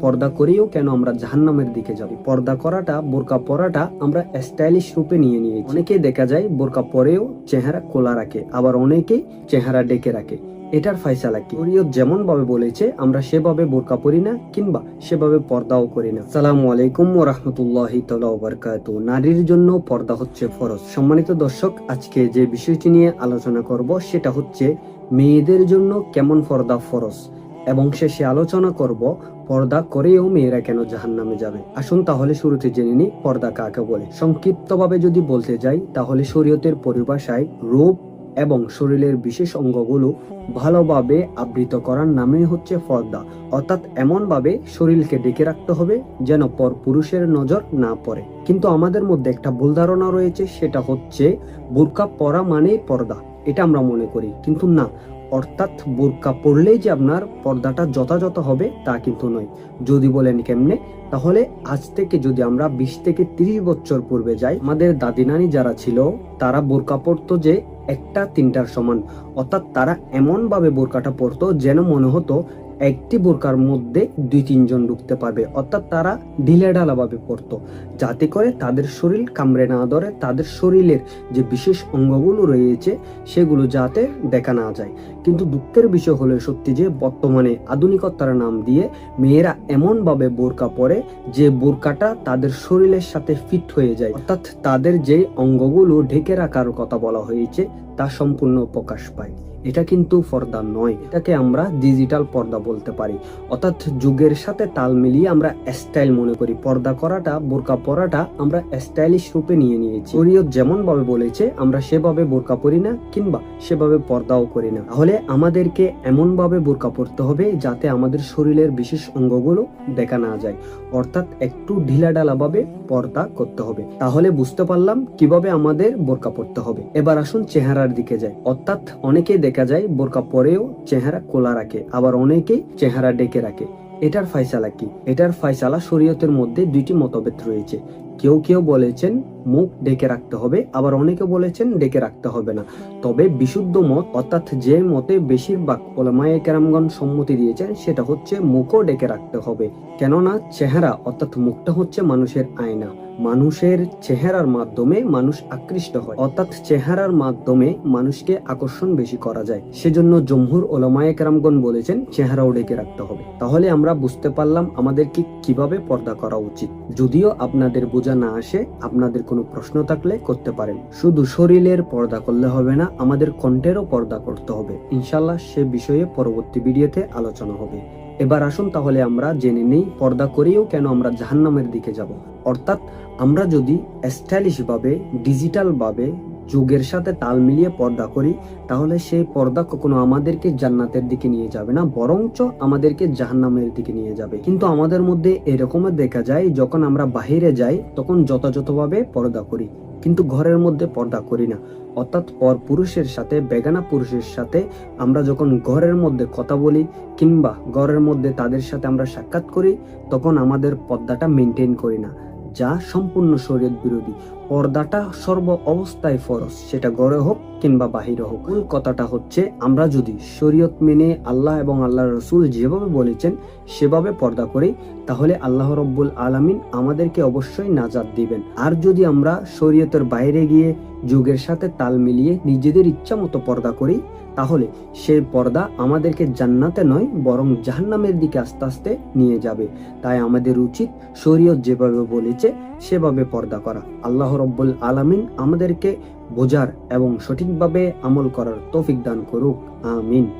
পর্দা করেও কেন আমরা জাহান্নামের দিকে যাব। পর্দা করাটা, বোরকা পরাটা আমরা স্টাইলিশ রূপে নিয়ে নিয়েছি। অনেকেই দেখা যায় বোরকা পরেও চেহারা খোলা রাখে, আবার অনেকেই চেহারা ডেকে রাখে। এটার ফাইসালা কি? শরীয়ত যেমন ভাবে বলেছে, আমরা সেভাবে বোরকা পরি না কিংবা সেভাবে পর্দাও করি না। সালামু আলাইকুম ওয়া রাহমাতুল্লাহি তাআলা নারীর জন্য পর্দা হচ্ছে ফরজ। সম্মানিত দর্শক, আজকে যে বিষয়টি নিয়ে আলোচনা করব, সেটা হচ্ছে মেয়েদের জন্য কেমন পর্দা ফরজ? এবং শেষে আলোচনা করব, পর্দা করেও মেয়েরা কেন জাহান্নামে যাবে? আসুন তাহলে শুরুতে জেনে নিই পর্দা কাকে বলে। সংক্ষিপ্তভাবে যদি বলতে যাই, তাহলে শরীয়তের পরিভাষায় রূপ এবং শরীরের বিশেষ অঙ্গগুলো ভালোভাবে আবৃত করার নামে হচ্ছে পর্দা। অর্থাৎ এমনভাবে শরীরকে ডেকে রাখতে হবে যেন পর পুরুষের নজর না পড়ে। কিন্তু আমাদের মধ্যে একটা ভুল ধারণা রয়েছে, সেটা হচ্ছে বোরকা পরা মানেই পর্দা। এটা আমরা মনে করি। কিন্তু না অর্থাৎ বোরকা পরলেই যে আপনার পর্দাটা যথাযথ হবে তা কিন্তু নয়। যদি বলেন কেমনে? তাহলে আজ থেকে যদি আমরা বিশ থেকে তিরিশ বছর পূর্বে যাই, আমাদের দাদি নানি যারা ছিল, তারা বোরকা পরতো যে একটা, তিনটার সমান। অর্থাৎ তারা এমনভাবে বোরকাটা পরতো যেন মনে হতো একটি বোরকার মধ্যে দুই তিনজন ঢুকতে পারবে। অর্থাৎ তারা ঢিলে ঢালা ভাবে পরতো। যাতে করে তাদের শরীর কামড়ে না ধরে, তাদের শরীরের যে বিশেষ অঙ্গগুলো রয়েছে, সেগুলো যাতে দেখা না যায়। কিন্তু দুঃখের বিষয় হলো সত্যি যে, বর্তমানে আধুনিকতার নাম দিয়ে মেয়েরা এমনভাবে বোরকা পরে যে, বোরকাটা তাদের শরীরের সাথে ফিট হয়ে যায়। অর্থাৎ তাদের যে অঙ্গগুলো ঢেকে রাখার কথা বলা হয়েছে, তা সম্পূর্ণ প্রকাশ পায়। এটা কিন্তু পর্দা নয়। এটাকে আমরা ডিজিটাল পর্দা বলতে পারি। অর্থাৎ যুগের সাথে তাল মিলিয়ে আমরা স্টাইল মনে করি। পর্দা করাটা, বোরকা পরাটা আমরা স্টাইলিশ রূপে নিয়ে নিয়েছি। শরীয়ত যেমন ভাবে বলেছে, আমরা সেভাবে বোরকা পরি না কিংবা সেভাবে পর্দাও করি না। তাহলে আমাদেরকে এমন ভাবে বোরকা পরতে হবে যাতে আমাদের শরীরের বিশেষ অঙ্গগুলো দেখা না যায়। অর্থাৎ একটু ঢিলা ঢালা ভাবে পর্দা করতে হবে। তাহলে বুঝতে পারলাম কীভাবে আমাদের বোরকা পরতে হবে। এবার আসুন চেহারার দিকে যাই। অর্থাৎ অনেকেই দেখা যায়, বোরকা পরেও চেহারা খোলা রাখে, আবার অনেকেই চেহারা ডেকে রাখে। এটার ফাইসালা কি? এটার ফাইসালা শরীয়তের মধ্যে দুইটি মতভেদ রয়েছে। কেউ কেউ বলেছেন, মুখ ডেকে রাখতে হবে, আবার অনেকে বলেছেন ডেকে রাখতে হবে না। তবে বিশুদ্ধ মত, অর্থাৎ যে মতে বেশিরভাগ ওলামায়ে কেরামগণ সম্মতি দিয়েছেন, সেটা হচ্ছে মুখও ডেকে রাখতে হবে। কেননা, চেহারা, অর্থাৎ মুখটা হচ্ছে মানুষের আয়না। মানুষের চেহারার মাধ্যমে মানুষ আকৃষ্ট হয়। অর্থাৎ চেহারার মাধ্যমে মানুষকে আকর্ষণ বেশি করা যায়। সেজন্য জম্মুর ওলামায়ে কেরামগণ বলেছেন, চেহারাও ডেকে রাখতে হবে। তাহলে আমরা বুঝতে পারলাম আমাদেরকে কীভাবে পর্দা করা উচিত। যদিও আপনাদের বোঝা না আসে, আপনাদের কোনো প্রশ্ন থাকলে করতে পারেন। শুধু শরীরের পর্দা করলে হবে না, আমাদের কণ্ঠেরও পর্দা করতে হবে। ইনশাল্লাহ সে বিষয়ে পরবর্তী ভিডিওতে আলোচনা হবে। এবার আসুন তাহলে আমরা জেনে নেই, পর্দা করেও কেন আমরা জাহান্নামের দিকে যাব। অর্থাৎ আমরা যদি স্টাইলিশ ভাবে ডিজিটাল ভাবে যুগের সাথে তাল মিলিয়ে পর্দা করি, তাহলে সেই পর্দা কখনো আমাদেরকে জান্নাতের দিকে নিয়ে যাবে না, বরঞ্চ আমাদেরকে জাহান্নামের দিকে নিয়ে যাবে। কিন্তু আমাদের মধ্যে এরকমও দেখা যায়, যখন আমরা বাহিরে যাই, তখন যথাযথভাবে পর্দা করি। কিন্তু ঘরের মধ্যে পর্দা করি না। অর্থাৎ পর পুরুষের সাথে, বেগানা পুরুষের সাথে আমরা যখন ঘরের মধ্যে কথা বলি, কিংবা ঘরের মধ্যে তাদের সাথে আমরা সাক্ষাৎ করি, তখন আমাদের পর্দাটা মেনটেন করি না। যা সম্পূর্ণ শরীর বিরোধী। পর্দাটা সর্ব অবস্থায় ফরজ, সেটা ঘরে হোক কিংবা বাহিরে হোক। মূল কথাটা হচ্ছে, আমরা যদি শরীয়ত মেনে আল্লাহ এবং আল্লাহ রসুল যেভাবে বলেছেন সেভাবে পর্দা করি, তাহলে আল্লাহ রব্বুল আলামিন আমাদেরকে অবশ্যই নাজাদ দিবেন। আর যদি আমরা শরীয়তের বাইরে গিয়ে যুগের সাথে তাল মিলিয়ে নিজেদের ইচ্ছা মতো পর্দা করি, তাহলে সেই পর্দা আমাদেরকে জান্নাতে নয়, বরং জাহান্নামের দিকে আস্তে আস্তে নিয়ে যাবে। তাই আমাদের উচিত শরীয়ত যেভাবে বলেছে সেভাবে পর্দা করা। আল্লাহ রব্বুল আলামিন আমাদেরকে বোঝার এবং সঠিকভাবে আমল করার তৌফিক দান করুক। আমিন।